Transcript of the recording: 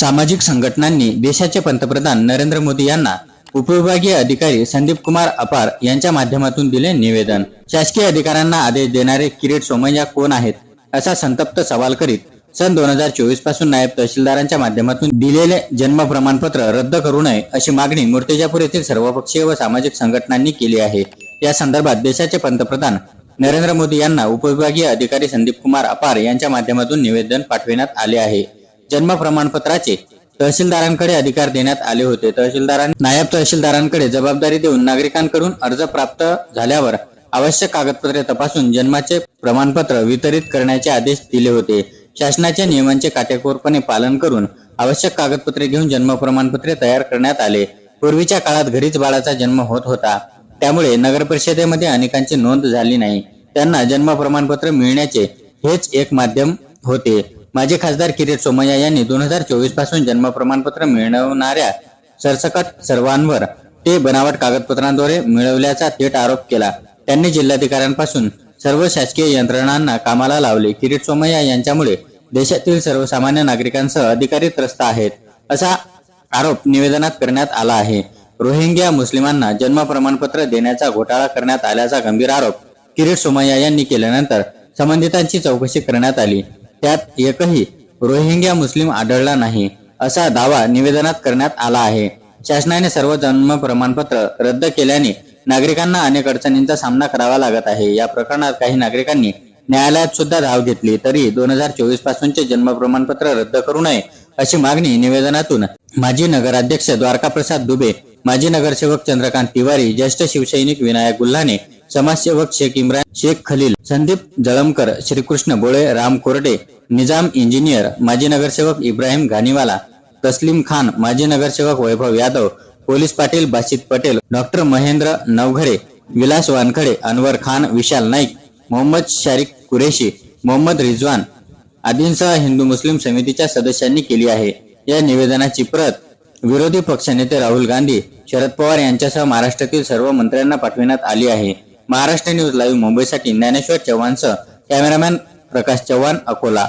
सामाजिक संघटनांनी देशाचे पंतप्रधान नरेंद्र मोदी यांना उपविभागीय अधिकारी संदीप कुमार अपार यांच्या माध्यमातून दिले निवेदन. शासकीय अधिकाऱ्यांना आदेश देणारे किरीट सोमय्या कोण आहेत असा संतप्त सवाल करीत सन दोन हजार चोवीसपासून नायब तहसीलदारांच्या माध्यमातून दिलेले जन्म प्रमाणपत्र रद्द करू नये अशी मागणी मुर्तेजापूर येथील सर्वपक्षीय व सामाजिक संघटनांनी केली आहे. या संदर्भात देशाचे पंतप्रधान नरेंद्र मोदी यांना उपविभागीय अधिकारी संदीप कुमार अपार यांच्या माध्यमातून निवेदन पाठविण्यात आले आहे. जन्म प्रमाणपत्राचे तहसीलदारांकडे अधिकार देण्यात आले होते. तहसीलदारांनी नायब तहसीलदारांकडे जबाबदारी देऊन नागरिकांकडून अर्ज प्राप्त झाल्यावर आवश्यक कागदपत्रे तपासून जन्माचे प्रमाणपत्र वितरित करण्याचे आदेश दिले होते. शासनाच्या नियमांचे काटेकोरपणे पालन करून आवश्यक कागदपत्रे घेऊन जन्म प्रमाणपत्रे तयार करण्यात आले. पूर्वीच्या काळात घरीच बाळाचा जन्म होत होता. त्यामुळे नगर परिषदेमध्ये अनेकांची नोंद झाली नाही. त्यांना जन्म प्रमाणपत्र मिळण्याचे हेच एक माध्यम होते. माजी खासदार किरीट सोमय्या यांनी दोन हजार चोवीसपासून जन्म प्रमाणपत्र मिळवणाऱ्या सरसकट सर्वांवर ते बनावट कागदपत्रांद्वारे मिळवल्याचा थेट आरोप केला. त्यांनी जिल्हाधिकाऱ्यांपासून सर्व शासकीय यंत्रणांना कामाला लावले. किरीट सोमय्या यांच्यामुळे देशातील सर्वसामान्य नागरिकांसह अधिकारी त्रस्त आहेत असा आरोप निवेदनात करण्यात आला आहे. रोहिंग्या मुस्लिमांना जन्म प्रमाणपत्र देण्याचा घोटाळा करण्यात आल्याचा गंभीर आरोप किरीट सोमय्या यांनी केल्यानंतर संबंधितांची चौकशी करण्यात आली. त्यात एकही रोहिंग्या मुस्लिम आढळला नाही असा दावा निवेदनात करण्यात आला आहे. शासनाने सर्व जन्म प्रमाणपत्र रद्द केल्याने नागरिकांना अनेक अडचणींचा सामना करावा लागत आहे. या प्रकरणात काही नागरिकांनी न्यायालयात सुद्धा धाव घेतली तरी दोन हजार चोवीस पासूनचे जन्म प्रमाणपत्र रद्द करू नये अशी मागणी निवेदनातून माजी नगराध्यक्ष द्वारकाप्रसाद दुबे माजी नगरसेवक चंद्रकांत तिवारी ज्येष्ठ शिवसैनिक विनायक गुल्हाने समाजसेवक शेख इम्रान शेख खलील संदीप जळमकर श्रीकृष्ण बोळे राम कोरडे निजाम इंजिनियर माजी नगरसेवक इब्राहिम घानीवाला तस्लीम खान माजी नगरसेवक वैभव यादव पोलीस पाटील बाशित पटेल डॉक्टर महेंद्र नवघरे विलास वानखडे अनवर खान विशाल नाईक मोहम्मद शारिक कुरेशी मोहम्मद रिजवान आदींसह हिंदू मुस्लिम समितीच्या सदस्यांनी केली आहे. या निवेदनाची प्रत विरोधी पक्षनेते राहुल गांधी शरद पवार यांच्यासह महाराष्ट्रातील सर्व मंत्र्यांना पाठविण्यात आली आहे. महाराष्ट्र न्यूज लाईव्ह मुंबईसाठी ज्ञानेश्वर चव्हाणसह कॅमेरामॅन प्रकाश चव्हाण अकोला.